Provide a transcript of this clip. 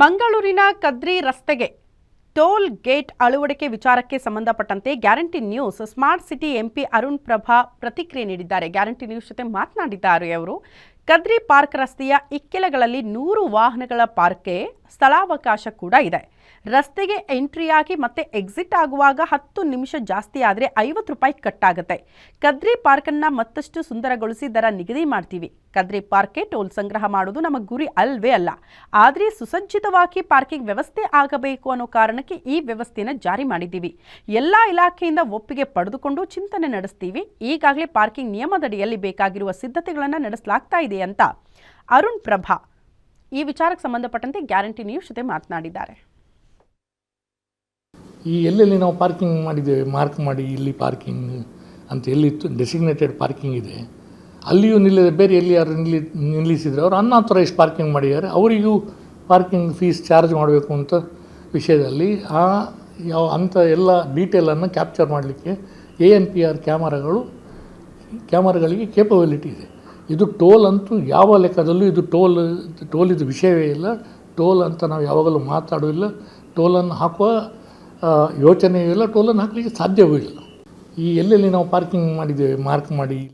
ಮಂಗಳೂರಿನ ಕದ್ರಿ ರಸ್ತೆಗೆ toll gate ಅಳವಡಿಕೆ ವಿಚಾರಕ್ಕೆ ಸಂಬಂಧಪಟ್ಟಂತೆ guarantee news, smart city MP Arun Prabha ಪ್ರತಿಕ್ರಿಯೆ ನೀಡಿದ್ದಾರೆ. ಗ್ಯಾರಂಟಿ ನ್ಯೂಸ್ ಜೊತೆ ಮಾತನಾಡಿದ್ದಾರೆ ಅವರು. ಕದ್ರಿ ಪಾರ್ಕ್ ರಸ್ತೆಯ ಇಕ್ಕೆಲಗಳಲ್ಲಿ ನೂರು ವಾಹನಗಳ ಪಾರ್ಕ್ಗೆ ಸ್ಥಳಾವಕಾಶ ಕೂಡ ಇದೆ. ರಸ್ತೆಗೆ ಎಂಟ್ರಿಯಾಗಿ ಮತ್ತೆ ಎಕ್ಸಿಟ್ ಆಗುವಾಗ ಹತ್ತು ನಿಮಿಷ ಜಾಸ್ತಿ ಆದರೆ ಐವತ್ತು ರೂಪಾಯಿ ಕಟ್ಟಾಗುತ್ತೆ. ಕದ್ರಿ ಪಾರ್ಕನ್ನು ಮತ್ತಷ್ಟು ಸುಂದರಗೊಳಿಸಿ ದರ ನಿಗದಿ ಮಾಡ್ತೀವಿ. ಕದ್ರಿ ಪಾರ್ಕ್ಗೆ ಟೋಲ್ ಸಂಗ್ರಹ ಮಾಡೋದು ನಮ್ಮ ಗುರಿ ಅಲ್ವೇ ಅಲ್ಲ. ಆದರೆ ಸುಸಜ್ಜಿತವಾಗಿ ಪಾರ್ಕಿಂಗ್ ವ್ಯವಸ್ಥೆ ಆಗಬೇಕು ಅನ್ನೋ ಕಾರಣಕ್ಕೆ ಈ ವ್ಯವಸ್ಥೆಯನ್ನು ಜಾರಿ ಮಾಡಿದ್ದೀವಿ. ಎಲ್ಲ ಇಲಾಖೆಯಿಂದ ಒಪ್ಪಿಗೆ ಪಡೆದುಕೊಂಡು ಚಿಂತನೆ ನಡೆಸ್ತೀವಿ. ಈಗಾಗಲೇ ಪಾರ್ಕಿಂಗ್ ನಿಯಮದಡಿಯಲ್ಲಿ ಬೇಕಾಗಿರುವ ಸಿದ್ಧತೆಗಳನ್ನು ನಡೆಸಲಾಗ್ತಾ ಇದೆ ಅಂತ ಅರುಣ್ ಪ್ರಭಾ ಈ ವಿಚಾರಕ್ಕೆ ಸಂಬಂಧಪಟ್ಟಂತೆ ಗ್ಯಾರಂಟಿ ನ್ಯೂಸ್ ಜೊತೆ ಮಾತನಾಡಿದ್ದಾರೆ. ಈ ಎಲ್ಲೆಲ್ಲಿ ನಾವು ಪಾರ್ಕಿಂಗ್ ಮಾಡಿದ್ದೇವೆ, ಮಾರ್ಕ್ ಮಾಡಿ ಇಲ್ಲಿ ಪಾರ್ಕಿಂಗ್ ಅಂತ ಎಲ್ಲಿ ಡೆಸಿಗ್ನೇಟೆಡ್ ಪಾರ್ಕಿಂಗ್ ಇದೆ, ಅಲ್ಲಿಯೂ ನಿಲ್ಲದೆ ಬೇರೆ ಎಲ್ಲಿ ಯಾರು ನಿಲ್ಲಿ, ನಿಲ್ಲಿಸಿದರೆ ಅವರು ಅನ್ಆಥರೈಸ್ ಪಾರ್ಕಿಂಗ್ ಮಾಡಿದ್ದಾರೆ, ಅವರಿಗೂ ಪಾರ್ಕಿಂಗ್ ಫೀಸ್ ಚಾರ್ಜ್ ಮಾಡಬೇಕು ಅಂತ ವಿಷಯದಲ್ಲಿ ಆ ಯಾವ ಅಂಥ ಎಲ್ಲ ಡೀಟೇಲನ್ನು ಕ್ಯಾಪ್ಚರ್ ಮಾಡಲಿಕ್ಕೆ ಎ ಎನ್ ಪಿ ಆರ್ ಕ್ಯಾಮರಾಗಳು, ಕ್ಯಾಮರಾಗಳಿಗೆ ಕೇಪಬಿಲಿಟಿ ಇದೆ. ಇದು ಟೋಲ್ ಅಂತೂ ಯಾವ ಲೆಕ್ಕದಲ್ಲೂ ಇದು ಟೋಲ್ ಟೋಲಿದು ವಿಷಯವೇ ಇಲ್ಲ. ಟೋಲ್ ಅಂತ ನಾವು ಯಾವಾಗಲೂ ಮಾತಾಡೋದಿಲ್ಲ. ಟೋಲನ್ನು ಹಾಕುವ ಆ, ಯೋಚನೆಯೂ ಇಲ್ಲ ಟೋಲನ್ನು ಹಾಕಲಿಕ್ಕೆ ಸಾಧ್ಯವೂ ಇಲ್ಲ. ಈ ಎಲ್ಲೆಲ್ಲಿ ನಾವು ಪಾರ್ಕಿಂಗ್ ಮಾಡಿದ್ದೇವೆ ಮಾರ್ಕ್ ಮಾಡಿ.